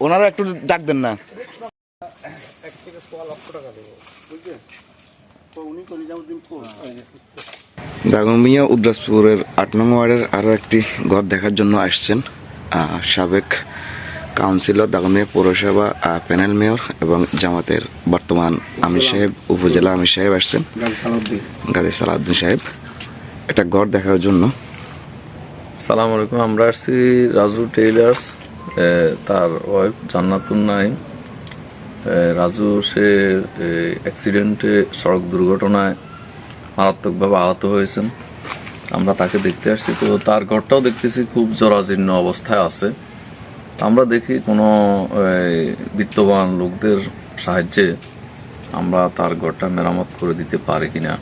ওনারা একটু ডাক দেন না। এক থেকে সোয়া লক্ষ টাকা দেবো বুঝলেন তো উনি করে যাব দিন দাগনমিয়া উদ্রাসপুরের আট নং ওয়ার্ডের আরও একটি ঘর দেখার জন্য আসছেন সাবেক কাউন্সিলর দাগনমিয়া পৌরসভা প্যানেল মেয়র এবং জামাতের বর্তমান আমির সাহেব উপজেলা আমির সাহেব আসছেন। গাজী সালাউদ্দিন। সাহেব। একটা ঘর দেখার জন্য সালাম আলাইকুম। আমরা আসছি রাজু টেইলার্স তার ওয়াইফ জান্নাতুন নাইম এ, রাজু সে অ্যাক্সিডেন্টে সড়ক দুর্ঘটনায় মারাত্মকভাবে আহত হয়েছেন। আমরা তাকে দেখতে আসছি। তো তার ঘরটাও দেখতেছি খুব জরাজীর্ণ অবস্থায় আছে। আমরা দেখি কোনো বিত্তবান লোকদের সাহায্যে আমরা তার ঘরটা মেরামত করে দিতে পারি কিনা।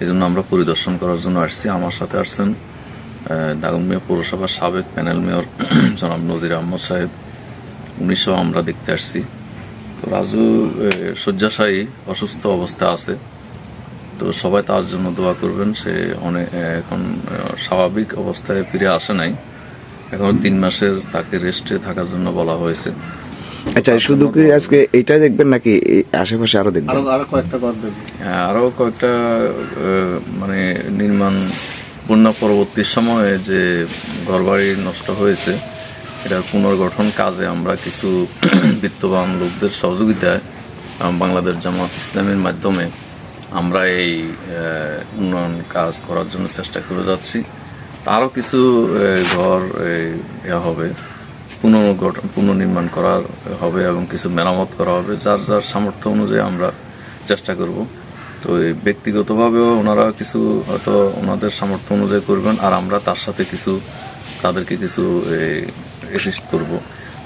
এই জন্য আমরা পরিদর্শন করার জন্য আসছি। আমার সাথে আসছেন দাগনমিয়া পৌরসভার সাবেক প্যানেল মেয়র জনাব নজির আহমদ সাহেব উনিশও আমরা দেখতে আসছি। তো রাজু শয্যাশায়ী অসুস্থ অবস্থা আছে। তো সবাই তার জন্য দোয়া করবেন সে অনেক এখন স্বাভাবিক অবস্থায় ফিরে আসে নাই। এখন তিন মাসের তাকে রেস্টে থাকার জন্য বলা হয়েছে। আচ্ছা শুধু কি আজকে এইটাই দেখবেন নাকি এই আশেপাশে আরও দেখবেন? আরও আরও কয়েকটা ঘর হ্যাঁ, আরও কয়েকটা মানে নির্মাণ বন্যা পরবর্তী সময়ে যে ঘরবাড়ি নষ্ট হয়েছে, এটা পুনর্গঠন কাজে আমরা কিছু বিত্তবান লোকদের সহযোগিতায় বাংলাদেশ জামাত ইসলামের মাধ্যমে আমরা এই উন্নয়ন কাজ করার জন্য চেষ্টা করে যাচ্ছি। আরও কিছু ঘর ইয়া হবে পুনর্গঠন পুনর্নির্মাণ করার হবে এবং কিছু মেরামত করা হবে, যার যার সামর্থ্য অনুযায়ী আমরা চেষ্টা করব। তো এই ব্যক্তিগতভাবেও ওনারা কিছু হয়তো ওনাদের সামর্থ্য অনুযায়ী করবেন আর আমরা তার সাথে কিছু তাদেরকে কিছু অ্যাসিস্ট করব।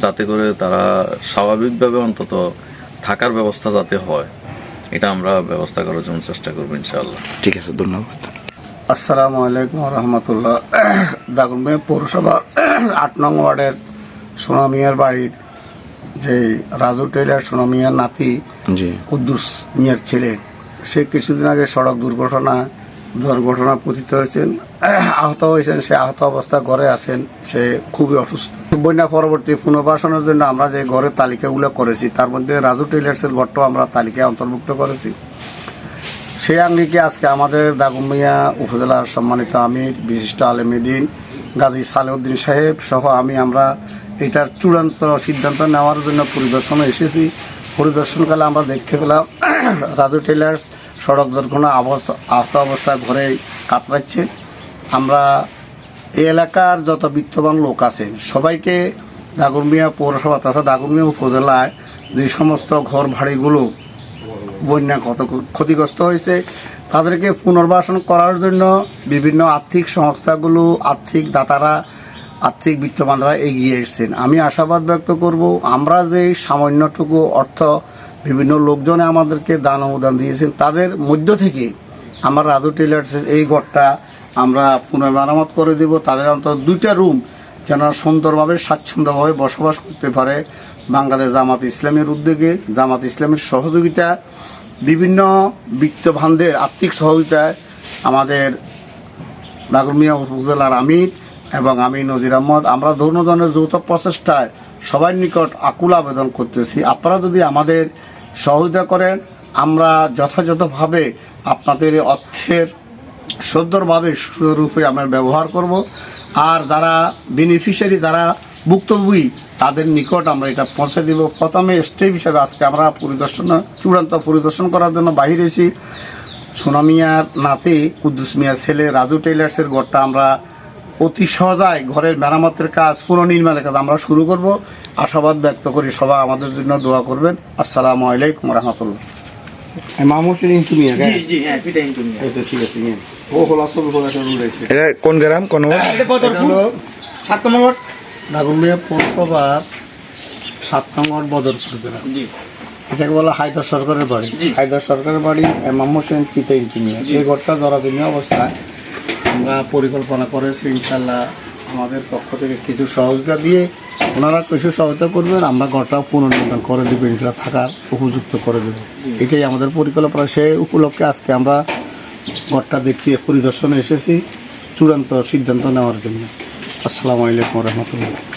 যাতে করে তারা স্বাভাবিকভাবে অন্তত থাকার ব্যবস্থা যাতে হয় এটা আমরা ব্যবস্থা করার জন্য চেষ্টা করব ইনশাআল্লাহ। ঠিক আছে ধন্যবাদ। আসসালামু আলাইকুম রহমতুল্লাহ। দাগনমে পৌরসভা আট নং ওয়ার্ডের সোনামিয়ার বাড়ির যে রাজু টেলার সোনামিয়ার নাতি জি। কুদ্দুস মিয়ার ছেলে সে কিছুদিন আগে সড়ক দুর্ঘটনা দুর্ঘটনা পতিত হয়েছেন। আহত হয়েছেন, সে আহত অবস্থা ঘরে আছেন, সে খুবই অসুস্থ। বন্যা পরবর্তী পুনর্বাসনের জন্য আমরা যে ঘরের তালিকাগুলো করেছি, তার মধ্যে রাজু টেলার্সের ঘরটাও আমরা তালিকায় অন্তর্ভুক্ত করেছি। সেই আঙ্গিকে আজকে আমাদের দাগুমিয়া উপজেলার সম্মানিত আমির, বিশিষ্ট আলেমেদিন গাজী সালেউদ্দিন সাহেব সহ আমি আমরা এটার চূড়ান্ত সিদ্ধান্ত নেওয়ার জন্য পরিদর্শনে এসেছি। পরিদর্শনকালে আমরা দেখতে পেলাম, রাজু টেলার্স সড়ক দুর্ঘটনা অবস্থা আহত অবস্থায় ঘরে কাতরাচ্ছে। আমরা এই এলাকার যত বিত্তবান লোক আছে, সবাইকে দাগরমিয়া পৌরসভা তথা দাগরমিয়া উপজেলায় যে সমস্ত ঘর ভাড়িগুলো বন্যা কত ক্ষতিগ্রস্ত হয়েছে, তাদেরকে পুনর্বাসন করার জন্য বিভিন্ন আর্থিক সংস্থাগুলো, আর্থিক দাতারা আর্থিক বিত্তবানরা এগিয়ে এসেছেন। আমি আশাবাদ ব্যক্ত করব, আমরা যে সামান্যটুকু অর্থ বিভিন্ন লোকজনে আমাদেরকে দান অনুদান দিয়েছেন, তাদের মধ্য থেকে আমার রাজু টেলার্স এই ঘরটা আমরা পুনর্মেরামত করে দেব। তাদের অন্তত দুইটা রুম যেন সুন্দরভাবে, স্বাচ্ছন্দ্যভাবে বসবাস করতে পারে বাংলাদেশ জামাত ইসলামের উদ্যোগে, জামাত ইসলামের সহযোগিতা, বিভিন্ন বিত্তভানদের আর্থিক সহযোগিতায় আমাদের নাগরমিয়া উপজেলার আমির এবং আমি নজির আহমদ, আমরা ধর্মজনের যৌথ প্রচেষ্টায় সবার নিকট আকুল আবেদন করতেছি। আপনারা যদি আমাদের সহযোগিতা করেন, আমরা যথাযথভাবে আপনাদের অর্থের সুন্দরভাবে সুরূপে আমরা ব্যবহার করব। আর যারা বেনিফিশিয়ারি যারা ভুক্তভোগী, তাদের নিকট আমরা এটা পৌঁছে দিব। প্রথমে স্টেপ হিসাবে আজকে আমরা পরিদর্শন, চূড়ান্ত পরিদর্শন করার জন্য বাহিরেছি সোনামিয়ার নাতি, কুদ্দুস মিয়ার ছেলে, রাজু টেইলার্সের ঘরটা আমরা অতি সহজায় ঘরের মেরামতের কাজ পুনর্নির্মাণের কাজ আমরা শুরু করব। আশাবাদ ব্যক্ত করি সবাই আমাদের জন্য দোয়া করবেন। আসসালামু আলাইকুম রহমতুল্লাহ। মামুর তুমি জি জি হ্যাঁ এটা কোন গ্রাম কোন বদরপুর সাত নম্বর। পৌরসভার সাত নম্বর বদরপুর গ্রাম। এটাকে বলা হায়দার সরকারের বাড়ি। হায়দার সরকারের বাড়ি এমাম হোসেন পিতা ইঞ্জিনিয়ার সেই ঘরটা জরাজীর্ণ অবস্থায় আমরা পরিকল্পনা করেছি, ইনশাল্লাহ আমাদের পক্ষ থেকে কিছু সহযোগিতা দিয়ে ওনারা কিছু সহায়তা করবেন, আমরা ঘরটা পুনর্নির্মাণ করে দেবো, ইনশাল্লাহ থাকার উপযুক্ত করে দেবো। এটাই আমাদের পরিকল্পনা। সে উপলক্ষে আজকে আমরা ঘরটা দেখিয়ে পরিদর্শনে এসেছি, চূড়ান্ত সিদ্ধান্ত নেওয়ার জন্য। আসসালামু আলাইকুম রহমতুল্লাহ।